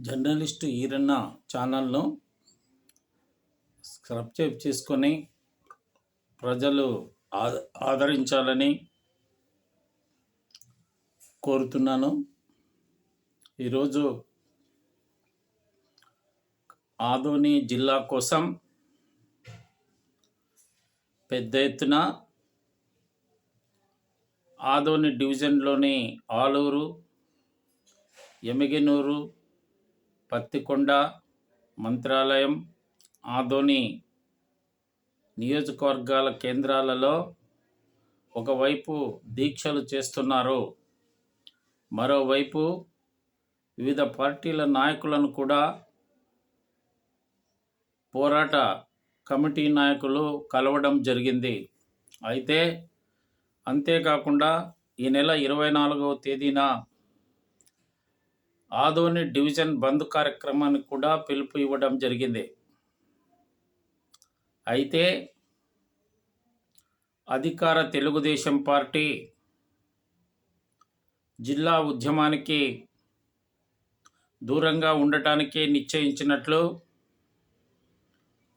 Journalist Eeranna ఛానల్ను subscribe చేసుకొని ప్రజలు ఆ- ఆదరించాలని కోరుతున్నాను. ఈరోజు ఆదోని జిల్లా కోసం పెద్ద ఎత్తున ఆదోని డివిజన్లోని ఆలూరు ఎమిగినూరు పత్తికొండ మంత్రాలయం ఆదోని నియోజకవర్గాల కేంద్రాలలో ఒకవైపు దీక్షలు చేస్తున్నారు. మరోవైపు వివిధ పార్టీల నాయకులను కూడా పోరాట కమిటీ నాయకులు కలవడం జరిగింది. అయితే అంతేకాకుండా ఈ నెల ఇరవై నాలుగవ తేదీన ఆదోని డివిజన్ బంద్ కార్యక్రమానికి కూడా పిలుపు ఇవ్వడం జరిగింది. అయితే అధికార తెలుగుదేశం పార్టీ జిల్లా ఉద్యమానికి దూరంగా ఉండటానికి నిశ్చయించినట్లు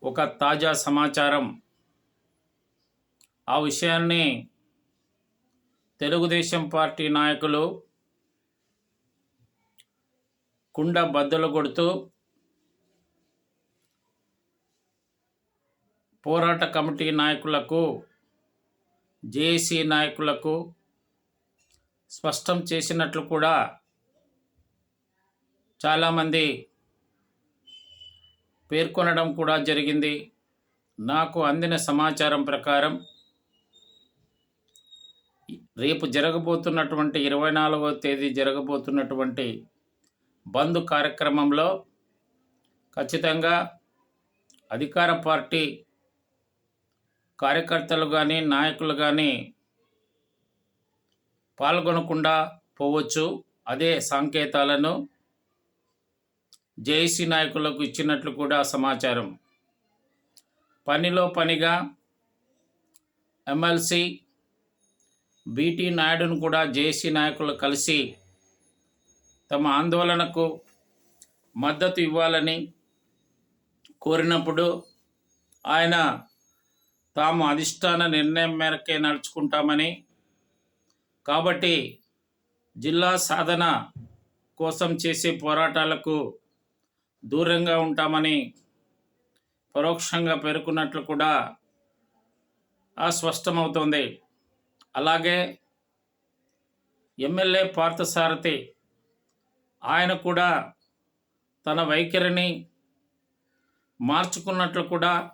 ఒక తాజా సమాచారం. ఆ విషయాన్ని తెలుగుదేశం పార్టీ నాయకులు కుండ బద్దలు కొడుతూ పోరాట కమిటీ నాయకులకు జేఏసీ నాయకులకు స్పష్టం చేసినట్లు కూడా చాలామంది పేర్కొనడం కూడా జరిగింది. నాకు అందిన సమాచారం ప్రకారం రేపు జరగబోతున్నటువంటి ఇరవై నాలుగవ తేదీ జరగబోతున్నటువంటి బంద్ కార్యక్రమంలో ఖచ్చితంగా అధికార పార్టీ కార్యకర్తలు కానీ నాయకులు కానీ పాల్గొనకుండా పోవచ్చు. అదే సంకేతాలను జేఏసీ నాయకులకు ఇచ్చినట్లు కూడా సమాచారం. పనిలో పనిగా ఎమ్మెల్సీ బీటీ నాయుడును కూడా జేఏసీ నాయకులు కలిసి తమ ఆందోళనకు మద్దతు ఇవ్వాలని కోరినప్పుడు ఆయన తాము అధిష్టాన నిర్ణయం మేరకే నడుచుకుంటామని. కాబట్టి జిల్లా సాధన కోసం చేసే పోరాటాలకు దూరంగా ఉంటామని పరోక్షంగా పేర్కొన్నట్లు కూడా ఆ స్పష్టమవుతోంది అలాగే ఎమ్మెల్యే పార్థసారథి ఆయన కూడా తన వైఖరిని మార్చుకున్నట్లు కూడా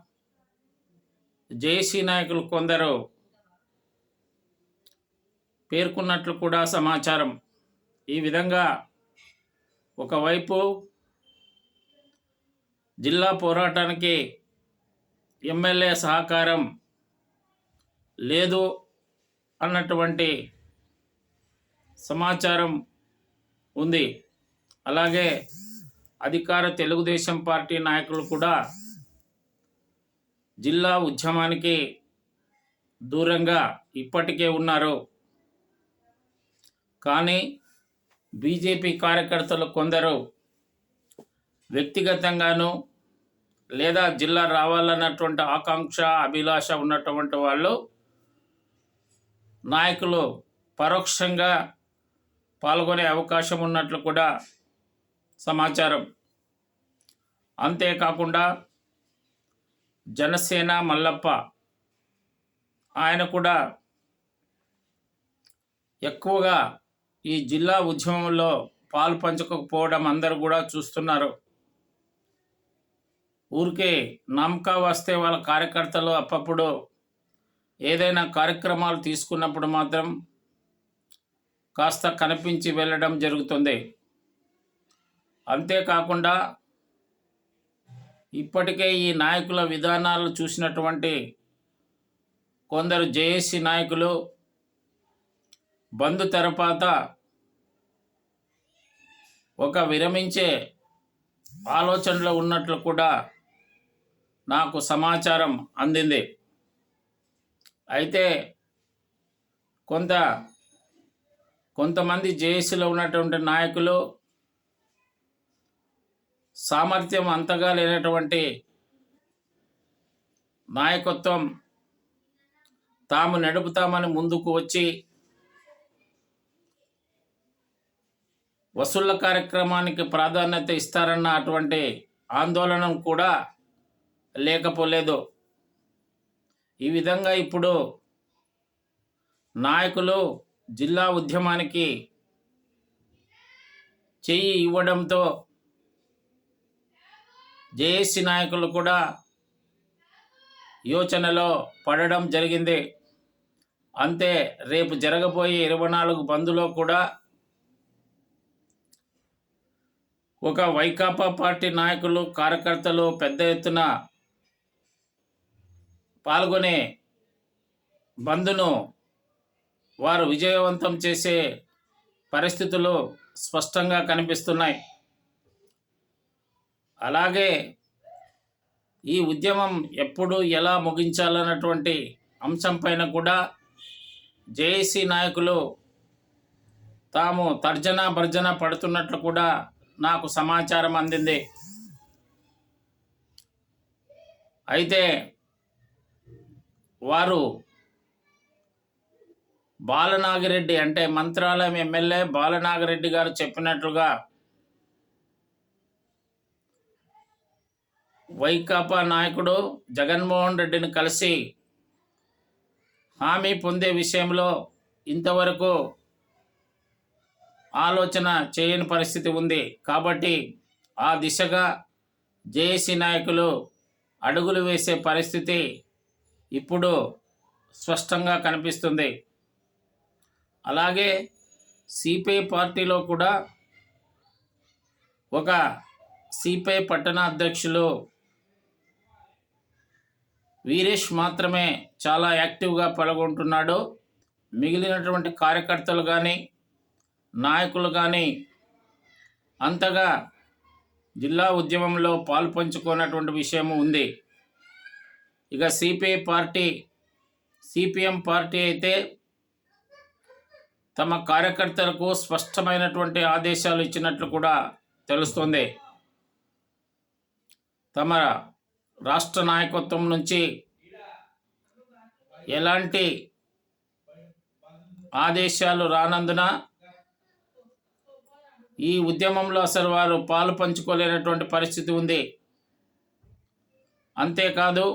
జేసీ నాయకులు కొందరు పేర్కొన్నట్లు కూడా సమాచారం. ఈ విధంగా ఒకవైపు జిల్లా పోరాటానికి ఎమ్మెల్యే సహకారం లేదు అన్నటువంటి సమాచారం ఉంది. అలాగే అధికార తెలుగుదేశం పార్టీ నాయకులు కూడా జిల్లా ఉద్యమానికి దూరంగా ఇప్పటికే ఉన్నారు. కానీ బీజేపీ కార్యకర్తలు కొందరు వ్యక్తిగతంగాను లేదా జిల్లా రావాలన్నటువంటి ఆకాంక్ష అభిలాష ఉన్నటువంటి వాళ్ళు నాయకులు పరోక్షంగా పాల్గొనే అవకాశం ఉన్నట్లు కూడా సమాచారం. అంతేకాకుండా జనసేన మల్లప్ప ఆయన కూడా ఎక్కువగా ఈ జిల్లా ఉద్యమంలో పాలు పంచకపోవడం అందరూ కూడా చూస్తున్నారు. ఊరికే నమ్మక వస్తే వాళ్ళ కార్యకర్తలు అప్పప్పుడు ఏదైనా కార్యక్రమాలు తీసుకున్నప్పుడు మాత్రం కాస్త కనిపించి వెళ్ళడం జరుగుతుంది. అంతేకాకుండా ఇప్పటికే ఈ నాయకుల విధానాలు చూసినటువంటి కొందరు జేఏసీ నాయకులు బంధు తర్వాత ఒక విరమించే ఆలోచనలో ఉన్నట్లు కూడా నాకు సమాచారం అందింది. అయితే కొంత కొంతమంది జేఏసీలో ఉన్నటువంటి నాయకులు సామర్థ్యం అంతగా లేనటువంటి నాయకత్వం తాము నడుపుతామని ముందుకు వచ్చి వసూళ్ళ కార్యక్రమానికి ప్రాధాన్యత ఇస్తారన్న అటువంటి ఆందోళన కూడా లేకపోలేదు. ఈ విధంగా ఇప్పుడు నాయకులు జిల్లా ఉద్యమానికి చెయ్యి ఇవ్వడంతో జేఏసీ నాయకులు కూడా యోచనలో పడడం జరిగింది. అంతే రేపు జరగబోయే ఇరవై నాలుగు బంద్లో కూడా ఒక వైకాపా పార్టీ నాయకులు కార్యకర్తలు పెద్ద ఎత్తున పాల్గొనే బంద్ను వారు విజయవంతం చేసే పరిస్థితులు స్పష్టంగా కనిపిస్తున్నాయి. అలాగే ఈ ఉద్యమం ఎప్పుడు ఎలా ముగించాలన్నటువంటి అంశం పైన కూడా జేఏసీ నాయకులు తాము తర్జన భర్జన పడుతున్నట్లు కూడా నాకు సమాచారం అందింది. అయితే వారు బాలనాగిరెడ్డి అంటే మంత్రాలయం ఎమ్మెల్యే బాలనాగిరెడ్డి గారు చెప్పినట్లుగా వైకాపా నాయకుడు జగన్మోహన్ రెడ్డిని కలిసి హామీ పొందే విషయంలో ఇంతవరకు ఆలోచన చేయని పరిస్థితి ఉంది. కాబట్టి ఆ దిశగా జేఏసీ నాయకులు అడుగులు వేసే పరిస్థితి ఇప్పుడు స్పష్టంగా కనిపిస్తుంది. అలాగే సిపిఐ పార్టీలో కూడా ఒక సిపిఐ పట్టణ అధ్యక్షులు వీరేష్ మాత్రమే చాలా యాక్టివ్గా పాల్గొంటున్నాడు. మిగిలినటువంటి కార్యకర్తలు కానీ నాయకులు కానీ అంతగా జిల్లా ఉద్యమంలో పాల్పంచుకున్నటువంటి విషయం ఉంది. ఇక సిపిఐ పార్టీ సిపిఎం పార్టీ అయితే తమ కార్యకర్తలకు స్పష్టమైనటువంటి ఆదేశాలు ఇచ్చినట్లు కూడా తెలుస్తుంది. తమ రాష్ట్ర నాయకత్వం నుంచి ఎలాంటి ఆదేశాలు రానందున ఈ ఉద్యమంలో అసలు వారు పాలు పంచుకోలేనటువంటి పరిస్థితి ఉంది. అంతేకాదు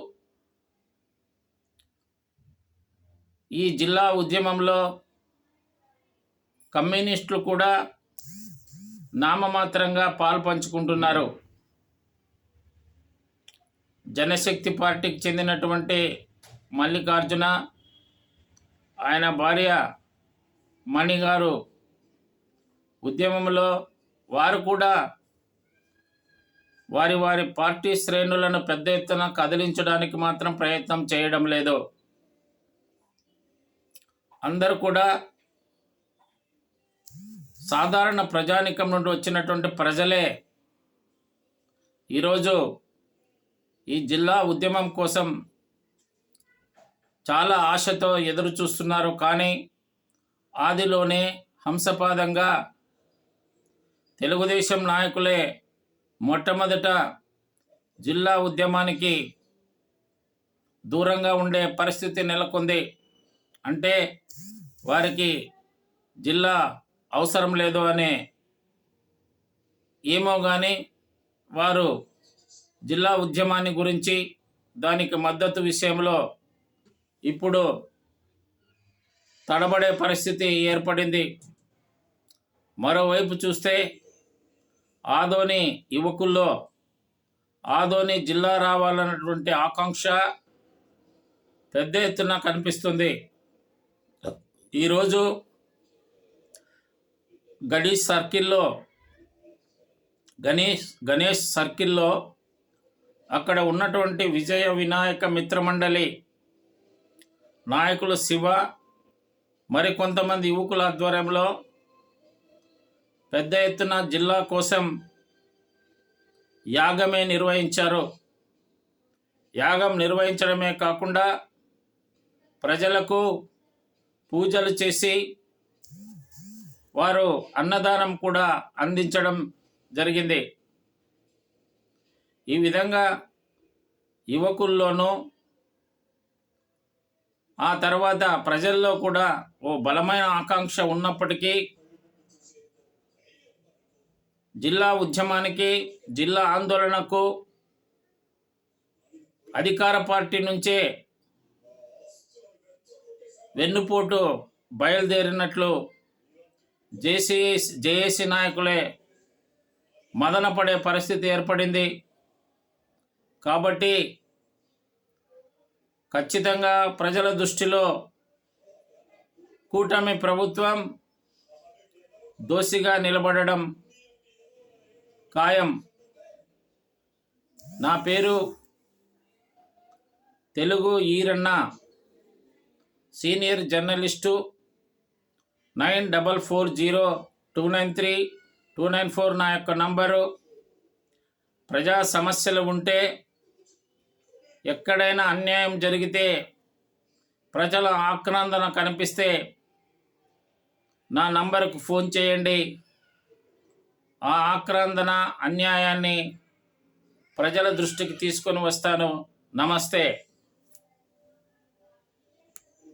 ఈ జిల్లా ఉద్యమంలో కమ్యూనిస్టులు కూడా నామమాత్రంగా పాలు పంచుకుంటున్నారు. జనశక్తి పార్టీకి చెందినటువంటి మల్లికార్జున ఆయన భార్య మణి గారు ఉద్యమంలో వారు కూడా వారి వారి పార్టీ శ్రేణులను పెద్ద ఎత్తున కదిలించడానికి మాత్రం ప్రయత్నం చేయడం లేదు. అందరూ కూడా సాధారణ ప్రజానికం నుండి వచ్చినటువంటి ప్రజలే ఈరోజు ఈ జిల్లా ఉద్యమం కోసం చాలా ఆశతో ఎదురు చూస్తున్నారు. కానీ ఆదిలోనే హంసపాదంగా తెలుగుదేశం నాయకులే మొట్టమొదట జిల్లా ఉద్యమానికి దూరంగా ఉండే పరిస్థితి నెలకొంది. అంటే వారికి జిల్లా అవసరం లేదు అనే ఏమో కానీ వారు జిల్లా ఉద్యమాన్ని గురించి దానికి మద్దతు విషయంలో ఇప్పుడు తడబడే పరిస్థితి ఏర్పడింది. మరోవైపు చూస్తే ఆదోని యువకుల్లో ఆదోని జిల్లా రావాలన్నటువంటి ఆకాంక్ష పెద్ద ఎత్తున కనిపిస్తుంది. ఈరోజు గణేష్ సర్కిల్లో గణేష్ గణేష్ సర్కిల్లో అక్కడ ఉన్నటువంటి విజయ వినాయక మిత్రమండలి నాయకులు శివ మరికొంతమంది యువకుల ఆధ్వర్యంలో పెద్ద ఎత్తున జిల్లా కోసం యాగమే నిర్వహించారు. యాగం నిర్వహించడమే కాకుండా ప్రజలకు పూజలు చేసి వారు అన్నదానం కూడా అందించడం జరిగింది. ఈ విధంగా యువకుల్లోనూ ఆ తర్వాత ప్రజల్లో కూడా ఓ బలమైన ఆకాంక్ష ఉన్నప్పటికీ జిల్లా ఉద్యమానికి జిల్లా ఆందోళనకు అధికార పార్టీ నుంచే వెన్నుపోటు బయలుదేరినట్లు జేసీ జేఏసీ నాయకులే మదనపడే పరిస్థితి ఏర్పడింది. కాబట్టి ఖచ్చితంగా ప్రజల దృష్టిలో కూటమి ప్రభుత్వం దోషిగా నిలబడడం ఖాయం. నా పేరు Telugu Eeranna. Senior journalist nine double four zero two nine three two nine four నా యొక్క నంబరు. ప్రజా సమస్యలు ఉంటే ఎక్కడైనా అన్యాయం జరిగితే ప్రజల ఆక్రందన కనిపిస్తే నా నంబరుకు ఫోన్ చేయండి. ఆ ఆక్రందన అన్యాయాన్ని ప్రజల దృష్టికి తీసుకొని వస్తాను. నమస్తే.